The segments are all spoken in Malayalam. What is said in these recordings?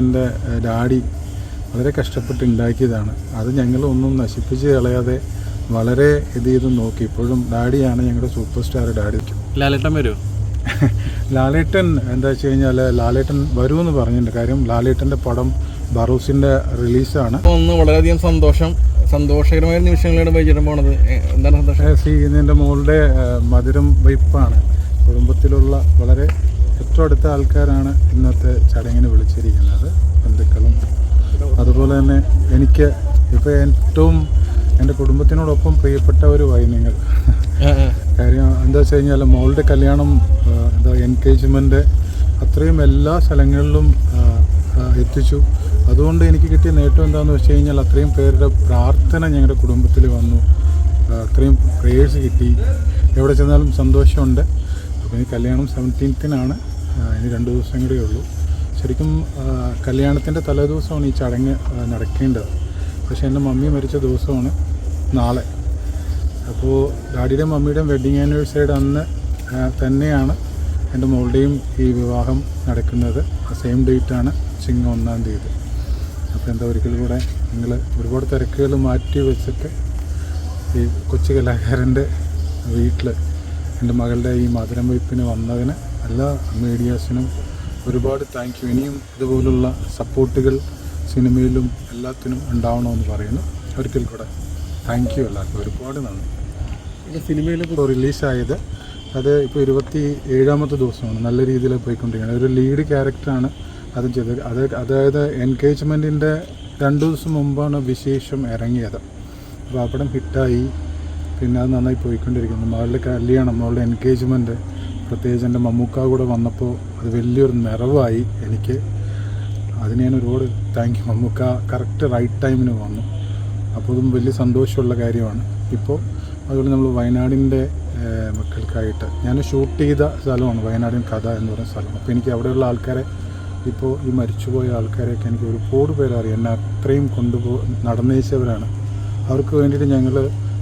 എന്റെ ഡാഡി വളരെ കഷ്ടപ്പെട്ട് ഉണ്ടാക്കിയതാണ് അത് ഞങ്ങൾ ഒന്നും നശിപ്പിച്ച് കളയാതെ വളരെ ഇത് ചെയ്ത് നോക്കി. ഇപ്പോഴും ഡാഡിയാണ് ഞങ്ങളുടെ സൂപ്പർ സ്റ്റാർ ഡാഡി. ലാലേട്ടൻ വരുമോ ലാലേട്ടൻ എന്താ വെച്ച് കഴിഞ്ഞാൽ ലാലേട്ടൻ വരുമെന്ന് പറഞ്ഞിട്ടുണ്ട്. കാര്യം ലാലേട്ടന്റെ പടം ബറൂസിന്റെ റിലീസാണ്. ഒന്ന് വളരെയധികം സന്തോഷം സന്തോഷകരമായ നിമിഷങ്ങളാണ് വൈകിട്ട് പോണത്. എന്താണ് സന്തോഷം? ഇതിന്റെ മോളുടെ മധുരം വൈപ്പാണ് കുടുംബത്തിലുള്ള വളരെ ഏറ്റവും അടുത്ത ആൾക്കാരാണ് ഇന്നത്തെ ചടങ്ങിന് വിളിച്ചിരിക്കുന്നത്. ബന്ധുക്കളും. അതുപോലെ തന്നെ എനിക്ക് ഇപ്പോൾ ഏറ്റവും എന്റെ കുടുംബത്തിനോടൊപ്പം പ്രിയപ്പെട്ട ഒരു ആ. കാര്യം എന്താ വെച്ച് കഴിഞ്ഞാൽ മോളുടെ കല്യാണം എന്താ എൻഗേജ്മെന്റ് അത്രയും എല്ലാ സ്ഥലങ്ങളിലും എത്തിച്ചു. അതുകൊണ്ട് എനിക്ക് കിട്ടിയ നേട്ടം എന്താണെന്ന് വെച്ച് കഴിഞ്ഞാൽ അത്രയും പേരുടെ പ്രാർത്ഥന ഞങ്ങളുടെ കുടുംബത്തിൽ വന്നു. അത്രയും പ്രേയേഴ്സ് കിട്ടി. എവിടെ ചെന്നാലും സന്തോഷമുണ്ട്. അപ്പോൾ ഇനി കല്യാണം സെവന്റീൻത്തിനാണ് ഇനി രണ്ട് ദിവസം കൂടെ ഉള്ളൂ. ശരിക്കും കല്യാണത്തിന്റെ തലേദിവസമാണ് ഈ ചടങ്ങ് നടക്കേണ്ടത്. പക്ഷേ എന്റെ മമ്മി മരിച്ച ദിവസമാണ് നാളെ. അപ്പോൾ ഡാഡിയുടെയും മമ്മിയുടെയും വെഡ്ഡിങ് ആനിവേഴ്സറിയുടെ അന്ന് തന്നെയാണ് എന്റെ മോളുടെയും ഈ വിവാഹം നടക്കുന്നത്. സെയിം ഡേറ്റാണ് ചിങ്ങ ഒന്നാം തീയതി. അപ്പോൾ എന്താ ഒരിക്കൽ കൂടെ നിങ്ങൾ ഒരുപാട് തിരക്കുകൾ മാറ്റി വെച്ചിട്ട് ഈ കൊച്ചു കലാകാരന്റെ വീട്ടിൽ എന്റെ മകളുടെ ഈ മധുരം വയ്പ്പിന് വന്നതിന് എല്ലാ മീഡിയാസിനും ഒരുപാട് താങ്ക് യു ഇനിയും ഇതുപോലുള്ള സപ്പോർട്ടുകൾ സിനിമയിലും എല്ലാത്തിനും ഉണ്ടാവണമെന്ന് പറയുന്നു. ഒരിക്കൽ കൂടെ താങ്ക് യു എല്ലാവർക്കും. ഒരുപാട് നന്ദി. ഇപ്പോൾ സിനിമയിൽ ഇപ്പോൾ റിലീസായത് അത് ഇപ്പോൾ ഇരുപത്തി ഏഴാമത്തെ ദിവസമാണ്. നല്ല രീതിയിൽ പോയിക്കൊണ്ടിരിക്കുന്നത് ഒരു ലീഡ് ക്യാരക്ടറാണ് അത് ചെയ്തത്. അത് അതായത് എൻഗേജ്മെന്റിന്റെ രണ്ട് ദിവസം മുമ്പാണ് വിശേഷം ഇറങ്ങിയത്. അപ്പോൾ പടം ഹിറ്റായി പിന്നെ അത് നന്നായി പോയിക്കൊണ്ടിരിക്കുന്നു. മകളുടെ കല്യാണം മകളുടെ എൻഗേജ്മെന്റ് പ്രത്യേകിച്ച് എന്റെ മമ്മൂക്ക കൂടെ വന്നപ്പോൾ അത് വലിയൊരു നിറവായി എനിക്ക്. അതിന് ഞാൻ ഒരുപാട് thank you Mammukka correct right ടൈമിന് വന്നു. അപ്പോൾ അതും വലിയ സന്തോഷമുള്ള കാര്യമാണ്. ഇപ്പോൾ അതുപോലെ നമ്മൾ വയനാടിന്റെ മക്കൾക്കായിട്ട് ഞാൻ ഷൂട്ട് ചെയ്ത സ്ഥലമാണ് വയനാടിൻ കഥ എന്ന് പറയുന്ന സ്ഥലം. അപ്പോൾ എനിക്ക് അവിടെയുള്ള ആൾക്കാരെ ഇപ്പോൾ ഈ മരിച്ചുപോയ ആൾക്കാരെയൊക്കെ എനിക്ക് ഒരുപാട് പേരറിയാം. എന്നെ അത്രയും കൊണ്ടുപോ നടന്നേച്ചവരാണ് അവർക്ക് വേണ്ടിയിട്ട് ഞങ്ങൾ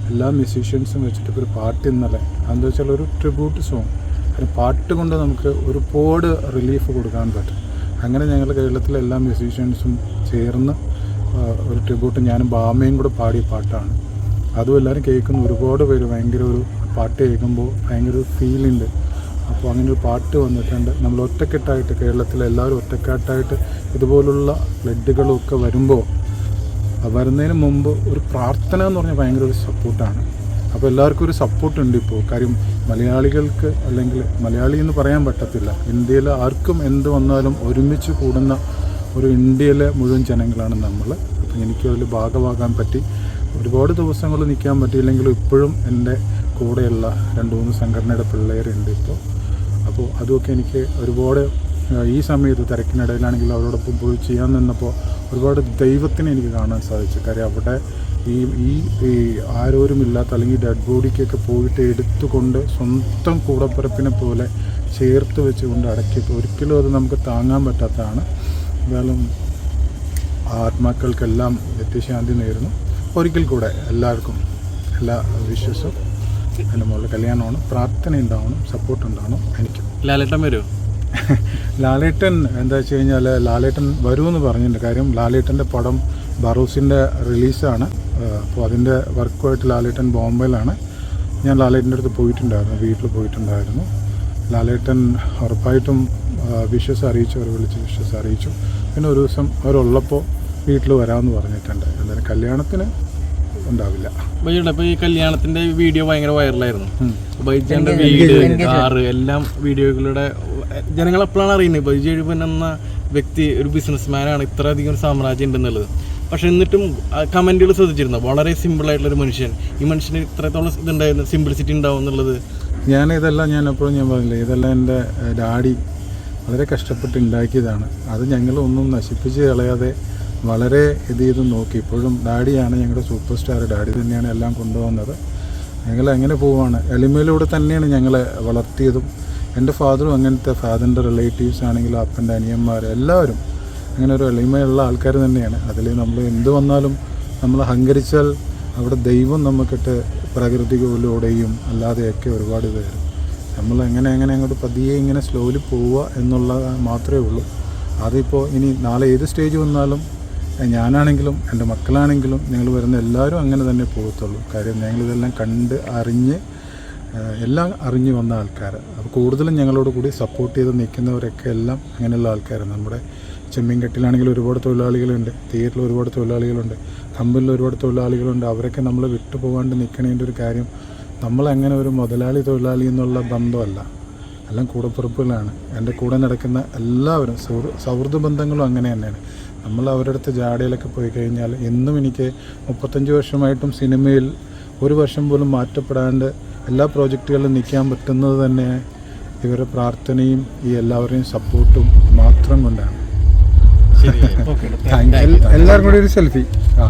എല്ലാ മ്യൂസീഷ്യൻസും വെച്ചിട്ട് ഒരു പാട്ട് ഇന്നലെ എന്താ വെച്ചാൽ ഒരു ട്രിബ്യൂട്ട് സോങ് ഒരു പാട്ട് കൊണ്ട് നമുക്ക് ഒരുപാട് റിലീഫ് കൊടുക്കാൻ പറ്റും. അങ്ങനെ ഞങ്ങൾ കേരളത്തിലെ എല്ലാ മ്യൂസീഷ്യൻസും ചേർന്ന് ഒരു ട്രിബ്യൂട്ട് ഞാനും ബാമയും കൂടെ പാടിയ പാട്ടാണ്. അതും എല്ലാവരും കേൾക്കുന്ന ഒരുപാട് പേര് ഭയങ്കര ഒരു പാട്ട് കേൾക്കുമ്പോൾ ഭയങ്കര ഒരു ഫീലുണ്ട് അപ്പോൾ അങ്ങനെ ഒരു പാട്ട് വന്നിട്ടുണ്ട്. നമ്മൾ ഒറ്റക്കെട്ടായിട്ട് കേരളത്തിലെ എല്ലാവരും ഒറ്റക്കെട്ടായിട്ട് ഇതുപോലുള്ള ബ്ലഡുകളൊക്കെ വരുമ്പോൾ വരുന്നതിന് മുമ്പ് ഒരു പ്രാർത്ഥന എന്ന് പറഞ്ഞാൽ ഭയങ്കര ഒരു സപ്പോർട്ടാണ്. അപ്പോൾ എല്ലാവർക്കും ഒരു സപ്പോർട്ട് ഉണ്ട് ഇപ്പോൾ കാര്യം മലയാളികൾക്ക് അല്ലെങ്കിൽ മലയാളി എന്ന് പറയാൻ പറ്റത്തില്ല. ഇന്ത്യയിൽ ആർക്കും എന്ത് വന്നാലും ഒരുമിച്ച് കൂടുന്ന ഒരു ഇന്ത്യയിലെ മുഴുവൻ ജനങ്ങളാണ് നമ്മൾ അപ്പോൾ എനിക്ക് അതിൽ ഭാഗമാകാൻ പറ്റി. ഒരുപാട് ദിവസങ്ങൾ നിൽക്കാൻ പറ്റിയില്ലെങ്കിലും ഇപ്പോഴും എന്റെ കൂടെയുള്ള രണ്ട് മൂന്ന് സംഘടനയുടെ പിള്ളേരുണ്ട് ഇപ്പോൾ അപ്പോൾ അതുമൊക്കെ എനിക്ക് ഒരുപാട് ഈ സമയത്ത് തിരക്കിനിടയിലാണെങ്കിൽ അവരോടൊപ്പം പോയി ചെയ്യാൻ നിന്നപ്പോൾ ഒരുപാട് ദൈവത്തിനെ എനിക്ക് കാണാൻ സാധിച്ചു. കാര്യം അവിടെ ഈ ഈ ഈ ആരോരുമില്ലാത്ത അല്ലെങ്കിൽ ഡെഡ് ബോഡിക്കൊക്കെ പോയിട്ട് എടുത്തുകൊണ്ട് സ്വന്തം കൂടപ്പിറപ്പിനെ പോലെ ചേർത്ത് വെച്ചുകൊണ്ട് അടക്കിയപ്പോൾ ഒരിക്കലും അത് നമുക്ക് താങ്ങാൻ പറ്റാത്തതാണ്. എന്തായാലും ആത്മാക്കൾക്കെല്ലാം നിത്യശാന്തി നേരുന്നു. ഒരിക്കൽ കൂടെ എല്ലാവർക്കും എല്ലാ വിശ്വാസവും എന്റെ മോളുടെ കല്യാണമാണ്. പ്രാർത്ഥന ഉണ്ടാവണം സപ്പോർട്ട് ഉണ്ടാവണം. എനിക്കും. ലാലേട്ടൻ വരുമോ ലാലേട്ടൻ എന്താ വെച്ച് കഴിഞ്ഞാൽ ലാലേട്ടൻ വരുമെന്ന് പറഞ്ഞിട്ടുണ്ട്. കാര്യം ലാലേട്ടന്റെ പടം ബറൂസിന്റെ റിലീസാണ്. അപ്പോൾ അതിന്റെ വർക്കുമായിട്ട് ലാലേട്ടൻ ബോംബെയിലാണ്. ഞാൻ ലാലേട്ടന്റെ അടുത്ത് പോയിട്ടുണ്ടായിരുന്നു വീട്ടിൽ പോയിട്ടുണ്ടായിരുന്നു. ലാലേട്ടൻ ഉറപ്പായിട്ടും വിശ്വസ് അറിയിച്ചു അവർ വിളിച്ച് വിശ്വസ് അറിയിച്ചു. പിന്നെ ഒരു ദിവസം അവരുള്ളപ്പോൾ വീട്ടിൽ വരാമെന്ന് പറഞ്ഞിട്ടുണ്ട്. എന്തായാലും കല്യാണത്തിന് ഉണ്ടാവില്ല. ഇപ്പോൾ ഈ കല്യാണത്തിന്റെ വീഡിയോ ഭയങ്കര വൈറലായിരുന്നു ഉം. വീഡിയോ വീട് കാറ് എല്ലാം വീഡിയോകളിലൂടെ ജനങ്ങൾ എപ്പോഴാണ് അറിയുന്നത് ബൈജു എഴുപൻ എന്ന വ്യക്തി ഒരു ബിസിനസ്മാനാണ് ഇത്രയധികം ഒരു സാമ്രാജ്യം ഉണ്ടെന്നുള്ളത്. പക്ഷെ എന്നിട്ടും കമന്റുകൾ ശ്രദ്ധിച്ചിരുന്നു? വളരെ ഒരു മനുഷ്യൻ. ഈ മനുഷ്യന് ഇത്രത്തോളം ഇതുണ്ടായിരുന്നു സിമ്പിളിസിറ്റി ഉണ്ടാവും എന്നുള്ളത്. ഞാൻ ഇതെല്ലാം ഞാൻ എപ്പോഴും ഞാൻ പറഞ്ഞില്ലേ ഇതെല്ലാം എന്റെ ഡാഡി വളരെ കഷ്ടപ്പെട്ട് ഉണ്ടാക്കിയതാണ് അത് ഞങ്ങൾ ഒന്നും നശിപ്പിച്ച് കളയാതെ വളരെ ഇത് ചെയ്ത് നോക്കി. ഇപ്പോഴും ഡാഡിയാണ് ഞങ്ങളുടെ സൂപ്പർ സ്റ്റാർ ഡാഡി തന്നെയാണ് എല്ലാം കൊണ്ടുവന്നത്. ഞങ്ങൾ എങ്ങനെ പോവുകയാണ് എളിമയിലൂടെ തന്നെയാണ് ഞങ്ങളെ വളർത്തിയതും. എന്റെ ഫാദറും അങ്ങനത്തെ ഫാദറിന്റെ റിലേറ്റീവ്സ് ആണെങ്കിലും അപ്പന്റെ അനിയന്മാർ എല്ലാവരും അങ്ങനെ ഒരു എളിമയുള്ള ആൾക്കാർ തന്നെയാണ്. അതിൽ നമ്മൾ എന്ത് വന്നാലും നമ്മൾ അഹങ്കരിച്ചാൽ അവിടെ ദൈവം നമുക്കിട്ട് പ്രകൃതികളിലൂടെയും അല്ലാതെയൊക്കെ ഒരുപാട് പേര് നമ്മൾ എങ്ങനെ എങ്ങനെ അങ്ങോട്ട് പതിയെ ഇങ്ങനെ സ്ലോലി പോവുക എന്നുള്ള മാത്രമേ ഉള്ളൂ. അതിപ്പോൾ ഇനി നാളെ ഏത് സ്റ്റേജ് വന്നാലും ഞാനാണെങ്കിലും എന്റെ മക്കളാണെങ്കിലും നിങ്ങൾ വരുന്ന എല്ലാവരും അങ്ങനെ തന്നെ പോകത്തുള്ളൂ. കാര്യം ഞങ്ങളിതെല്ലാം കണ്ട് അറിഞ്ഞ് എല്ലാം അറിഞ്ഞു വന്ന ആൾക്കാർ. അപ്പോൾ കൂടുതലും ഞങ്ങളോട് കൂടി സപ്പോർട്ട് ചെയ്ത് നിൽക്കുന്നവരൊക്കെ എല്ലാം അങ്ങനെയുള്ള ആൾക്കാരാണ്. നമ്മുടെ ചെമ്മീൻകെട്ടിലാണെങ്കിൽ ഒരുപാട് തൊഴിലാളികളുണ്ട് തിയേറ്ററിൽ ഒരുപാട് തൊഴിലാളികളുണ്ട് കമ്പനിയിൽ ഒരുപാട് തൊഴിലാളികളുണ്ട്. അവരൊക്കെ നമ്മൾ വിട്ടുപോകാണ്ട് നിൽക്കണേന്റെ ഒരു കാര്യം നമ്മളങ്ങനെ ഒരു മുതലാളി തൊഴിലാളി എന്നുള്ള ബന്ധമല്ല. എല്ലാം കൂടപ്പുറപ്പുകളാണ്. എന്റെ കൂടെ നടക്കുന്ന എല്ലാവരും സൗഹൃ സൗഹൃദ ബന്ധങ്ങളും അങ്ങനെ തന്നെയാണ്. നമ്മൾ അവരുടെ അടുത്ത് ജാടയിലൊക്കെ പോയി കഴിഞ്ഞാൽ എന്നും എനിക്ക് മുപ്പത്തഞ്ച് വർഷമായിട്ടും സിനിമയിൽ ഒരു വർഷം പോലും മാറ്റപ്പെടാണ്ട് എല്ലാ പ്രോജക്റ്റുകളിലും നിൽക്കാൻ പറ്റുന്നത് തന്നെ ഇവരുടെ പ്രാർത്ഥനയും ഈ എല്ലാവരുടെയും സപ്പോർട്ടും മാത്രം കൊണ്ടാണ്. എല്ലാവർക്കും കൂടി ഒരു സെൽഫി. ആ